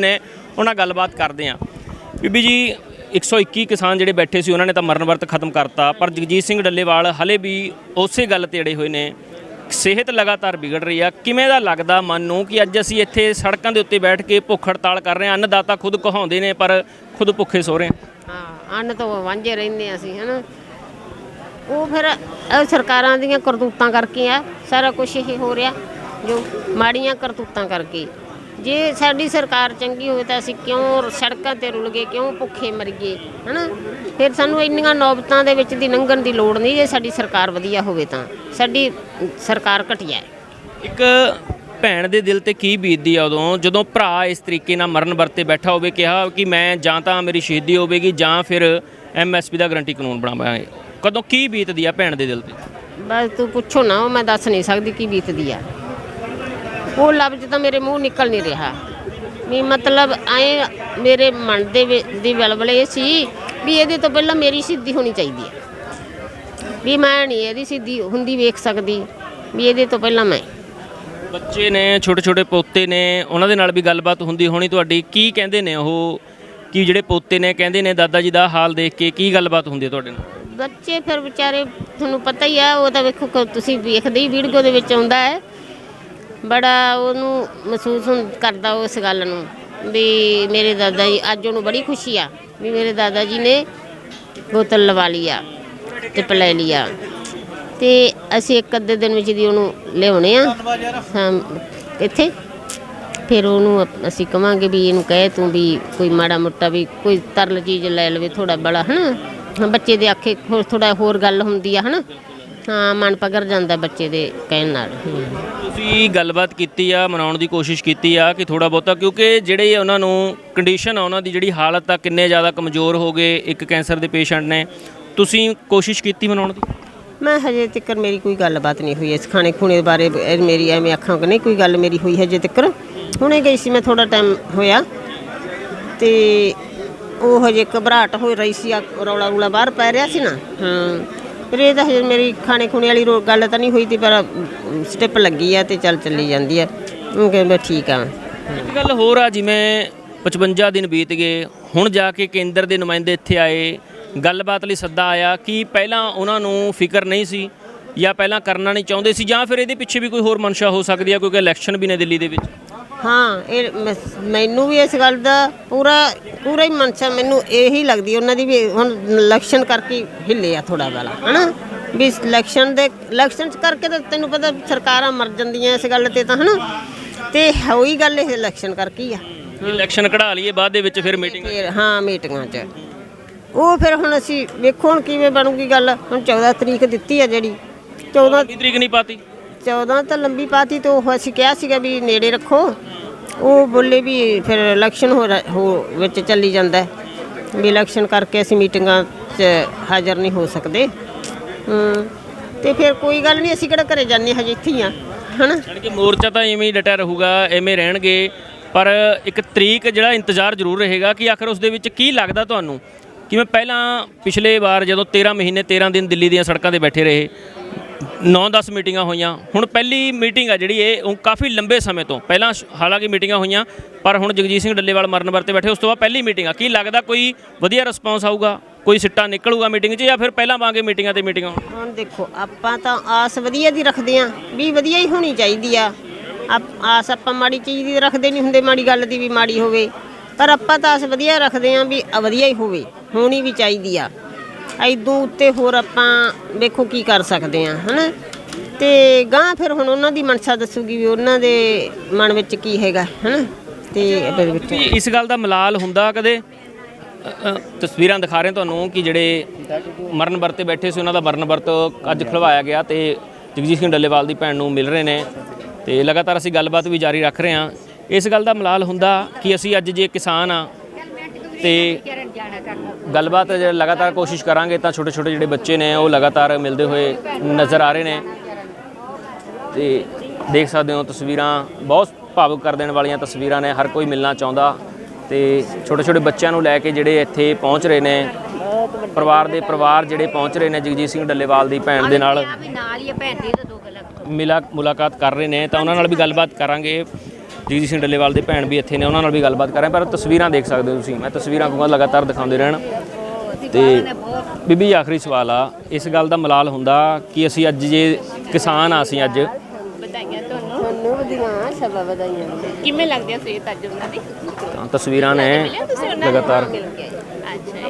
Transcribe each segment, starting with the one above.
ਨੇ ਉਹਨਾਂ ਗੱਲਬਾਤ ਕਰਦੇ ਹਾਂ। ਬੀਬੀ ਜੀ 121 ਕਿਸਾਨ ਜਿਹੜੇ ਬੈਠੇ ਸੀ, ਉਹਨਾਂ ਨੇ ਤਾਂ ਮਰਨ ਵਰਤ ਖਤਮ ਕਰਤਾ, ਪਰ ਜਗਜੀਤ ਸਿੰਘ ਡੱਲੇਵਾਲ ਹਲੇ ਵੀ ਉਸੇ ਗੱਲ ਤੇ ਅੜੇ ਹੋਏ ਨੇ। ਸਿਹਤ ਲਗਾਤਾਰ ਵਿਗੜ ਰਹੀ ਆ। ਕਿਵੇਂ ਦਾ ਲੱਗਦਾ ਮਨ ਨੂੰ ਕਿ ਅੱਜ ਅਸੀਂ ਇੱਥੇ ਸੜਕਾਂ ਦੇ ਉੱਤੇ ਬੈਠ ਕੇ ਭੁੱਖ ਹੜਤਾਲ ਕਰ ਰਹੇ ਹਾਂ? ਅੰਨਦਾਤਾ ਖੁਦ ਕਹਾਉਂਦੇ ਨੇ, ਪਰ ਖੁਦ ਭੁੱਖੇ ਸੋ ਰਹੇ ਹਾਂ। ਹਾਂ, ਅੰਨ ਤੋਂ ਵਾਂਝੇ ਰਹਿੰਦੇ ਹਾਂ ਅਸੀਂ, ਹਨਾ। ਉਹ ਫਿਰ ਸਰਕਾਰਾਂ ਦੀਆਂ ਕਰਤੂਤਾਂ ਕਰਕੇ ਆ, ਸਾਰਾ ਕੁਝ ਇਹ ਹੋ ਰਿਹਾ, ਜੋ ਮਾੜੀਆਂ ਕਰਤੂਤਾਂ ਕਰਕੇ। ਜੇ ਸਾਡੀ ਸਰਕਾਰ ਚੰਗੀ ਹੋਵੇ ਤਾਂ ਅਸੀਂ ਕਿਉਂ ਸੜਕਾਂ ਤੇ ਰੁਲ ਗਏ ਕਿਉਂ ਭੁੱਖੇ ਮਰ ਗਏ ਹਨਾ? ਫਿਰ ਸਾਨੂੰ ਇੰਨੀਆਂ ਨੌਬਤਾਂ ਦੇ ਵਿੱਚ ਦੀ ਲੰਘਣ ਦੀ ਲੋੜ ਨਹੀਂ ਜੇ ਸਾਡੀ ਸਰਕਾਰ ਵਧੀਆ ਹੋਵੇ ਤਾਂ। ਸਾਡੀ ਸਰਕਾਰ ਘਟੀਆ ਹੈ। ਇੱਕ ਭੈਣ ਦੇ ਦਿਲ ਤੇ ਕੀ ਬੀਤਦੀ ਆ ਉਦੋਂ? ਜਦੋਂ ਭਰਾ ਇਸ ਤਰੀਕੇ ਨਾਲ ਮਰਨ ਵਰਤੇ ਬੈਠਾ ਹੋਵੇ ਕਿਹਾ ਕਿ ਮੈਂ ਜਾਂ ਤਾਂ ਮੇਰੀ ਸ਼ਹੀਦੀ ਹੋਵੇਗੀ ਜਾਂ ਫਿਰ ਐਮਐਸਪੀ ਦਾ ਗਰੰਟੀ ਕਾਨੂੰਨ ਬਣਾਵਾਂਗੇ। ਕਦੋਂ ਕੀ ਬੀਤਦੀ ਆ ਭੈਣ ਦੇ ਦਿਲ ਤੇ? ਬਸ ਤੂੰ ਪੁੱਛੋ ਨਾ ਮੈਂ ਦੱਸ ਨਹੀਂ ਸਕਦੀ ਕੀ ਬੀਤਦੀ ਆ। ਉਹ ਲਫ਼ਜ਼ ਤਾਂ ਮੇਰੇ ਮੂੰਹ ਨਿਕਲ ਨਹੀਂ ਰਿਹਾ। ਵੀ ਮਤਲਬ ਐ ਮੇਰੇ ਮਨ ਦੇ ਵਿੱਚ ਦੀ ਵਲਵਲੇ ਇਹ ਸੀ ਵੀ ਇਹਦੇ ਤੋਂ ਪਹਿਲਾਂ ਮੇਰੀ ਸਿੱਧੀ ਹੋਣੀ ਚਾਹੀਦੀ ਹੈ। ਵੀ ਮੈਂ ਨਹੀਂ ਇਹਦੀ ਸਿੱਧੀ ਹੁੰਦੀ ਵੇਖ ਸਕਦੀ ਵੀ ਇਹਦੇ ਤੋਂ ਪਹਿਲਾਂ ਮੈਂ। ਬੱਚੇ ਨੇ ਛੋਟੇ ਛੋਟੇ ਪੋਤੇ ਨੇ ਉਹਨਾਂ ਦੇ ਨਾਲ ਵੀ ਗੱਲਬਾਤ ਹੁੰਦੀ ਹੋਣੀ ਤੁਹਾਡੀ। ਕੀ ਕਹਿੰਦੇ ਨੇ ਉਹ? ਕਿ ਜਿਹੜੇ ਪੋਤੇ ਨੇ ਕਹਿੰਦੇ ਨੇ ਦਾਦਾ ਜੀ ਦਾ ਹਾਲ ਦੇਖ ਕੇ ਕੀ ਗੱਲਬਾਤ ਹੁੰਦੀ ਹੈ ਤੁਹਾਡੇ ਨਾਲ? ਬੱਚੇ ਫਿਰ ਵਿਚਾਰੇ ਤੁਹਾਨੂੰ ਪਤਾ ਹੀ ਆ ਉਹ ਤਾਂ ਵੇਖੋ ਕ- ਤੁਸੀਂ ਵੇਖਦੇ ਹੀ ਵੀਡੀਓ ਦੇ ਵਿੱਚ ਆਉਂਦਾ ਹੈ। ਬੜਾ ਉਹਨੂੰ ਮਹਿਸੂਸ ਹੁੰ- ਕਰਦਾ ਉਸ ਗੱਲ ਨੂੰ, ਵੀ ਮੇਰੇ ਦਾਦਾ ਜੀ, ਅੱਜ ਉਹਨੂੰ ਬੜੀ ਖੁਸ਼ੀ ਆ, ਵੀ ਮੇਰੇ ਦਾਦਾ ਜੀ ਨੇ ਬੋਤਲ ਲਵਾ ਲਈ ਆ ਤੇ ਪਲੇ ਲਿਆ ਤੇ ਅਸੀਂ ਇੱਕ ਅੱਧੇ ਦਿਨ ਵਿੱਚ ਦੀ ਉਹਨੂੰ ਲਿਆਉਣੇ ਆ। ਸ਼ਾਮ- ਇੱਥੇ। ਫਿਰ ਉਹਨੂੰ ਅਪ- ਅਸੀਂ ਕਵਾਂਗੇ ਵੀ ਇਹਨੂੰ ਕਹੇ ਤੂੰ ਵੀ ਕੋਈ ਮਾੜਾ ਮੋਟਾ ਵੀ ਕੋਈ ਤਰਲ ਚੀਜ਼ ਲੈ ਲਵੇ ਥੋੜਾ ਬੜਾ, ਹਨਾ? ਬੱਚੇ ਦੇ ਆਖੇ ਥੋੜਾ ਹੋਰ ਗੱਲ ਹੁੰਦੀ ਆ, ਹਨਾ? ਹਾਂ ਮਨ ਪਗਰ ਜਾਂਦਾ ਬੱਚੇ ਦੇ ਕਹਿਣ ਨਾਲ। ਤੁਸੀਂ ਗੱਲਬਾਤ ਕੀਤੀ ਆ ਮਨਾਉਣ ਦੀ ਕੋਸ਼ਿਸ਼ ਕੀਤੀ ਆ ਕਿ ਥੋੜਾ ਬਹੁਤਾ ਕਿਉਂਕਿ ਜਿਹੜੇ ਉਹਨਾਂ ਨੂੰ ਕੰਡੀਸ਼ਨ ਆ ਉਹਨਾਂ ਦੀ ਜਿਹੜੀ ਹਾਲਤ ਆ ਕਿੰਨੇ ਜ਼ਿਆਦਾ ਕਮਜ਼ੋਰ ਹੋ ਗਏ ਇੱਕ ਕੈਂਸਰ ਦੇ ਪੇਸ਼ੈਂਟ ਨੇ। ਤੁਸੀਂ ਕੋਸ਼ਿਸ਼ ਕੀਤੀ ਮਨਾਉਣ ਦੀ? ਮੈਂ ਹਜੇ ਤੱਕ ਮੇਰੀ ਕੋਈ ਗੱਲਬਾਤ ਨਹੀਂ ਹੋਈ ਇਸ ਖਾਣੇ ਖੂਣੇ ਦੇ ਬਾਰੇ ਮੇਰੀ ਐਵੇਂ ਅੱਖਾਂ ਕਿ ਨਹੀਂ ਕੋਈ ਗੱਲ ਮੇਰੀ ਹੋਈ ਹਜੇ ਤੱਕ। ਹੁਣੇ ਗਈ ਸੀ ਮੈਂ ਥੋੜਾ ਟਾਈਮ ਹੋਇਆ ਤੇ ਉਹ ਹਜੇ ਘਬਰਾਹਟ ਹੋ ਰਹੀ ਸੀ ਰੌਲਾ ਰੂਲਾ ਬਾਹਰ ਪੈ ਰਿਹਾ ਸੀ ਨਾ। ਹਾਂ। ਫਿਰ ਇਹ ਤਾਂ ਹਜੇ ਮੇਰੀ ਖਾਣੇ ਖੂਣੇ ਵਾਲੀ ਰੋ- ਗੱਲ ਤਾਂ ਨਹੀਂ ਹੋਈ ਤੀ ਪਰ ਸਟੈਪ ਲੱਗੀ ਆ ਤੇ ਚੱਲ ਚੱਲੀ ਜਾਂਦੀ ਆ। ਉਹ ਕਹਿੰਦਾ ਠੀਕ ਆ। ਇੱਕ ਗੱਲ ਹੋਰ ਆ, ਜਿਵੇਂ 55 ਦਿਨ ਬੀਤ ਗਏ, ਹੁਣ ਜਾ ਕੇ ਕੇਂਦਰ ਦੇ ਨੁਮਾਇੰਦੇ ਇੱਥੇ ਆਏ, ਗੱਲਬਾਤ ਲਈ ਸੱਦਾ ਆਇਆ ਕਿ ਪਹਿਲਾਂ ਉਹਨਾਂ ਨੂੰ ਫਿਕਰ ਨਹੀਂ ਸੀ ਜਾਂ ਪਹਿਲਾਂ ਕਰਨਾ ਨਹੀਂ ਚਾਹੁੰਦੇ ਸੀ ਜਾਂ ਫਿਰ ਇਹਦੇ ਪਿੱਛੇ ਵੀ ਕੋਈ ਹੋਰ ਮਨਸ਼ਾ ਹੋ ਸਕਦੀ ਹੈ ਕਿਉਂਕਿ ਇਲੈਕਸ਼ਨ ਵੀ ਨੇ ਦਿੱਲੀ ਦੇ ਵਿੱਚ। ਹਾਂ ਇਹ ਮੈਨੂੰ ਵੀ ਇਸ ਗੱਲ ਦਾ ਪੂਰਾ ਪੂਰਾ ਹੀ ਮਨਸ਼ਾ ਮੈਨੂੰ ਇਹੀ ਲੱਗਦੀ ਉਹਨਾਂ ਦੀ ਵੀ ਹੁਣ ਇਲੈਕਸ਼ਨ ਕਰਕੇ ਹੀ ਹਿੱਲੇ ਆ ਥੋੜਾ ਵਾਲਾ ਹਨਾ? ਵੀ ਇਲੈਕਸ਼ਨ ਦੇ ਇਲੈਕਸ਼ਨ ਕਰਕੇ ਤਾਂ ਤੈਨੂੰ ਪਤਾ ਸਰਕਾਰਾਂ ਮਰ ਜਾਂਦੀਆਂ ਇਸ ਗੱਲ ਤੇ ਤਾਂ ਹਨਾ? ਤੇ ਹੋਈ ਗੱਲ ਇਹ ਇਲੈਕਸ਼ਨ ਕਰਕੇ ਹੀ ਆ। ਇਲੈਕਸ਼ਨ ਕਢਾ ਲਈਏ ਬਾਅਦ ਦੇ ਵਿੱਚ ਫਿਰ ਮੀਟਿੰਗ ਫਿਰ ਹਾਂ ਮੀਟਿੰਗਾਂ 'ਚ। ਉਹ ਫਿਰ ਹੁਣ ਅਸੀਂ ਵੇਖੋ ਹੁਣ ਕਿਵੇਂ ਬਣੂਗੀ ਗੱਲ। ਹੁਣ 14 ਤਰੀਕ ਦਿੱਤੀ ਆ ਜਿਹੜੀ। 14 ਕੀ ਤਰੀਕ ਨਹੀਂ ਪਾਤੀ। 14 ਤਾਂ ਲੰਬੀ ਪਾਤੀ ਤੋਂ ਉਹ ਅਸੀਂ ਕਿਹਾ ਸੀਗਾ ਵੀ ਨੇੜੇ ਰੱਖੋ। ਉਹ ਬੋਲੇ ਵੀ ਫਿਰ ਇਲੈਕਸ਼ਨ ਹੋ ਰ- ਹੋ, ਵਿੱਚ ਚੱਲੀ ਜਾਂਦਾ ਹੈ। ਵੀ ਇਲੈਕਸ਼ਨ ਕਰਕੇ ਅਸੀਂ ਮੀਟਿੰਗਾਂ 'ਚ ਹਾਜ਼ਰ ਨਹੀਂ ਹੋ ਸਕਦੇ। ਹੂੰ, ਤੇ ਫਿਰ ਕੋਈ ਗੱਲ ਨਹੀਂ, ਅਸੀਂ ਕਿਹੜਾ ਘਰੇ ਜਾਂਦੇ ਹਜੇ ਇੱਥੇ ਹੀ ਆ ਹਨਾ? ਯਾਨੀ ਕਿ ਮੋਰਚਾ ਤਾਂ ਐਵੇਂ ਹੀ ਡਟਿਆ ਰਹੂਗਾ ਐਵੇਂ ਰਹਿਣਗੇ। ਪਰ ਇੱਕ ਤਰੀਕ ਜਿਹੜਾ ਇੰਤਜ਼ਾਰ ਜ਼ਰੂਰ ਰਹੇਗਾ ਕਿ ਆਖਰ ਉਸ ਦੇ ਵਿੱਚ ਕੀ ਲੱਗਦਾ ਤੁਹਾਨੂੰ? ਕਿਵੇਂ ਪਹਿਲਾਂ ਪਿਛਲੇ ਵਾਰ ਜਦੋਂ 13 ਮਹੀਨੇ 13 ਦਿਨ ਦਿੱਲੀ ਦੀਆਂ ਸੜਕਾਂ ਤੇ ਬੈਠੇ ਰਹੇ 9-10 ਮੀਟਿੰਗਾਂ ਹੋਈਆਂ। ਹੁਣ ਪਹਿਲੀ ਮੀਟਿੰਗ ਆ ਜਿਹੜੀ ਇਹ, ਉਹ ਕਾਫੀ ਲੰਬੇ ਸਮੇਂ ਤੋਂ। ਪਹਿਲਾਂ ਸ਼- ਹਾਲਾਂਕਿ ਮੀਟਿੰਗਾਂ ਹੋਈਆਂ, ਪਰ ਹੁਣ ਜਗਜੀਤ ਸਿੰਘ ਡੱਲੇਵਾਲ ਮਰਨ ਵਰਤੇ ਬੈਠੇ, ਉਸ ਤੋਂ ਬਾਅਦ ਪਹਿਲੀ ਮੀਟਿੰਗ ਆ। ਕੀ ਲੱਗਦਾ ਕੋਈ ਵਧੀਆ ਰਿਸਪੌਂਸ ਆਊਗਾ? ਕੋਈ ਸਿੱਟਾ ਨਿਕਲੂਗਾ ਮੀਟਿੰਗ 'ਚ ਜਾਂ ਫਿਰ ਪਹਿਲਾਂ ਵਾਂਗੇ ਮੀਟਿੰਗਾਂ ਤੇ ਮੀਟਿੰਗਾਂ ਹੋਣ? ਹੁਣ ਦੇਖੋ, ਆਪਾਂ ਤਾਂ ਆਸ ਵਧੀਆ ਦੀ ਰੱਖਦੇ ਆ, ਵੀ ਵਧੀਆ ਹੀ ਹੋਣੀ ਚਾਹੀਦੀ ਆ। ਆਪ- ਆਸ ਆਪਾਂ ਮਾੜੀ ਚੀਜ਼ ਦੀ ਰੱਖਦੇ ਨਹੀਂ ਹੁੰਦੇ, ਮਾੜੀ ਗੱਲ ਦੀ ਵੀ ਮਾੜੀ ਹੋਵੇ। ਪਰ ਆਪਾਂ ਤਾਂ ਆਸ ਵਧੀਆ ਰੱਖਦੇ ਆ ਵੀ ਆ ਵਧੀਆ ਹੀ ਹੋਵੇ, ਹੋਣੀ ਵੀ ਚਾਹੀਦੀ ਆ। ਐਦੋਂ ਉੱਤੇ ਹੋਰ ਆਪਾਂ ਵੇਖੋ ਕੀ ਕਰ ਸਕਦੇ ਆ ਹਨਾ? ਤੇ ਗਾਂ ਫਿਰ ਹੁਣ ਉਹਨਾਂ ਦੀ ਮਨਸਾ ਦੱਸੂਗੀ ਵੀ ਉਹਨਾਂ ਦੇ ਮਨ ਵਿੱਚ ਕੀ ਹੈਗਾ ਹਨਾ? ਤੇ ਇਹਦੇ ਵਿੱਚ ਵੀ ਇਸ ਗੱਲ ਦਾ ਮਲਾਲ ਹੁੰਦਾ ਕਦੇ? ਅ, ਅ, ਤਸਵੀਰਾਂ ਦਿਖਾ ਰਹੇ ਤੁਹਾਨੂੰ ਕਿ ਜਿਹੜੇ ਮਰਨ ਵਰਤੇ ਬੈਠੇ ਸੀ ਉਹਨਾਂ ਦਾ ਮਰਨ ਵਰਤ ਅੱਜ ਖਲਵਾਇਆ ਗਿਆ ਤੇ ਜਗਜੀਤ ਸਿੰਘ ਡੱਲੇਵਾਲ ਦੀ ਭੈਣ ਨੂੰ ਮਿਲ ਰਹੇ ਨੇ ਤੇ ਲਗਾਤਾਰ ਅਸੀਂ ਗੱਲਬਾਤ ਵੀ ਜਾਰੀ ਰੱਖ ਰਹੇ ਹਾਂ। ਇਸ ਗੱਲ ਦਾ ਮਲਾਲ ਹੁੰਦਾ ਕਿ ਅਸੀਂ ਅੱਜ ਜੇ ਕਿਸਾਨ ਆ ਤੇ ਗੱਲਬਾਤ ਜੇ ਲਗਾਤਾਰ ਕੋਸ਼ਿਸ਼ ਕਰਾਂਗੇ ਤਾਂ ਛੋਟੇ ਛੋਟੇ ਜਿਹੜੇ ਬੱਚੇ ਨੇ ਉਹ ਲਗਾਤਾਰ ਮਿਲਦੇ ਹੋਏ ਨਜ਼ਰ ਆ ਰਹੇ ਨੇ। ਤੇ ਦੇਖ ਸਕਦੇ ਹੋ ਤਸਵੀਰਾਂ ਬਹੁਤ ਭਾਵੁਕ ਕਰ ਦੇਣ ਵਾਲੀਆਂ ਤਸਵੀਰਾਂ ਨੇ ਹਰ ਕੋਈ ਮਿਲਣਾ ਚਾਹੁੰਦਾ। ਤੇ ਛੋਟੇ ਛੋਟੇ ਬੱਚਿਆਂ ਨੂੰ ਲੈ ਕੇ ਜਿਹੜੇ ਇੱਥੇ ਪਹੁੰਚ ਰਹੇ ਨੇ ਪਰਿਵਾਰ ਦੇ ਪਰਿਵਾਰ ਜਿਹੜੇ ਪਹੁੰਚ ਰਹੇ ਨੇ ਜਗਜੀਤ ਸਿੰਘ ਡੱਲੇਵਾਲ ਦੀ ਭੈਣ ਦੇ ਨਾਲ ਮਿਲਾ ਮੁਲਾਕਾਤ ਕਰ ਰਹੇ ਨੇ ਤਾਂ ਉਹਨਾਂ ਨਾਲ ਵੀ ਗੱਲਬਾਤ ਕਰਾਂਗੇ। ਜਗਜੀਤ ਸਿੰਘ ਡੱਲੇਵਾਲ ਦੇ ਭੈਣ ਵੀ ਇੱਥੇ ਨੇ ਉਹਨਾਂ ਨਾਲ ਵੀ ਗੱਲਬਾਤ ਕਰ ਰਹੇ ਪਰ ਤਸਵੀਰਾਂ ਦੇਖ ਸਕਦੇ ਹੋ ਤੁਸੀਂ। ਮੈਂ ਤਸਵੀਰਾਂ ਕਹੂੰਗਾ ਲਗਾਤਾਰ ਦਿਖਾਉਂਦੇ ਰਹਿਣ। ਤੇ ਬੀਬੀ ਜੀ, ਆਖਰੀ ਸਵਾਲ ਆ ਇਸ ਗੱਲ ਦਾ ਮਲਾਲ ਹੁੰਦਾ ਕਿ ਅਸੀਂ ਅੱਜ ਜੇ ਕਿਸਾਨ ਆ ਅਸੀਂ ਅੱਜ। ਵਧਾਈਆਂ ਤੁਹਾਨੂੰ। ਤੁਹਾਨੂੰ ਵਧੀਆਂ ਸਭਾ ਵਧਾਈਆਂ। ਕਿਵੇਂ ਲੱਗਦੀ ਆ ਸਿਹਤ ਅੱਜ ਉਹਨਾਂ ਦੀ? ਤਾਂ ਤਸਵੀਰਾਂ ਨੇ ਲਗਾਤਾਰ। ਅੱਛਾ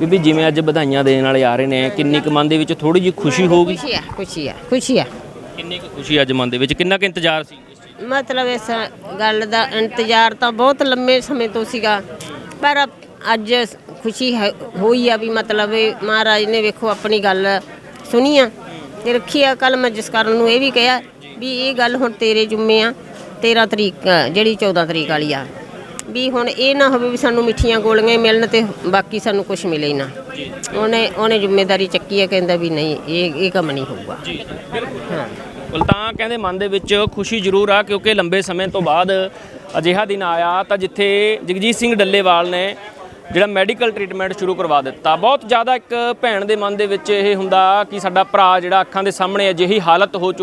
ਬੀਬੀ ਜਿਵੇਂ ਅੱਜ ਵਧਾਈਆਂ ਦੇਣ ਵਾਲੇ ਆ ਰਹੇ ਨੇ ਕਿੰਨੀ ਕੁ ਮਨ ਦੇ ਵਿੱਚ ਥੋੜੀ ਜਿਹੀ ਖੁਸ਼ੀ ਹੋਊਗੀ? ਖੁਸ਼ੀ ਆ ਖੁਸ਼ੀ ਆ ਖੁਸ਼ੀ ਆ। ਕਿੰਨੀ ਕੁ ਖੁਸ਼ੀ ਅੱਜ ਮਨ ਦੇ ਵਿੱਚ? ਕਿੰਨਾ ਕੁ ਇੰਤਜ਼ਾਰ ਸੀ ਇਸ ਚੀਜ਼ ਮਤਲਬ ਇਸ ਗੱਲ ਦਾ ਇੰਤਜ਼ਾਰ ਤਾਂ ਬਹੁਤ ਲੰਮੇ ਸਮੇਂ ਤੋਂ ਸੀਗਾ। ਪਰ ਅੱਜ ਖੁਸ਼ੀ ਹੈ- ਹੋਈ ਆ ਵੀ ਮਤਲਬ ਇਹ ਮਹਾਰਾਜ ਨੇ ਵੇਖੋ ਆਪਣੀ ਗੱਲ ਸੁਣੀ ਆ ਤੇ ਰੱਖੀ ਆ। ਕੱਲ ਮੈਂ ਜਿਸ ਕਾਰਨ ਨੂੰ ਇਹ ਵੀ ਕਿਹਾ ਵੀ ਇਹ ਗੱਲ ਹੁਣ ਤੇਰੇ ਜੁੰਮੇ ਆ 13 ਤਰੀਕ ਅ, ਜਿਹੜੀ 14 ਤਰੀਕ ਵਾਲੀ ਆ। ਵੀ ਹੁਣ ਇਹ ਨਾ ਹੋਵੇ ਵੀ ਸਾਨੂੰ ਮਿੱਠੀਆਂ ਗੋਲੀਆਂ ਹੀ ਮਿਲਣ ਤੇ ਬਾਕੀ ਸਾਨੂੰ ਕੁਝ ਮਿਲੇ ਹੀ ਨਾ। ਉਹਨੇ ਉਹਨੇ ਜ਼ਿੰਮੇਵਾਰੀ ਚੱਕੀ ਹੈ ਕਹਿੰਦਾ ਵੀ ਨਹੀਂ ਇਹ ਇਹ ਕੰਮ ਨਹੀਂ ਹੋਊਗਾ। ਜੀ ਕਹਿੰਦੇ ਮਨ ਦੇ ਵਿੱਚ ਖੁਸ਼ੀ ਜ਼ਰੂਰ ਆ ਕਿਉਂਕਿ ਲੰਬੇ ਸਮੇਂ ਤੋਂ ਬਾਅਦ ਅਜਿਹਾ ਦਿਨ ਆਇਆ ਤਾਂ ਜਿੱਥੇ ਜਗਜੀਤ ਸਿੰਘ ਡੱਲੇਵਾਲ ਨੇ ਜਿਹੜਾ ਮੈਡੀਕਲ ਟ੍ਰੀਟਮੈਂਟ ਸ਼ੁਰੂ ਕਰਵਾ ਦਿੱਤਾ। ਬਹੁਤ ਜ਼ਿਆਦਾ ਇੱਕ ਭੈਣ ਦੇ ਮਨ ਦੇ ਵਿੱਚ ਇਹ ਹੁੰਦਾ ਕਿ ਸਾਡਾ ਭਰਾ ਜਿਹੜਾ ਅੱਖਾਂ ਦੇ ਸਾਹਮਣੇ ਅਜਿਹੀ ਹਾਲਤ ਹੋ ਚੁੱਕੀ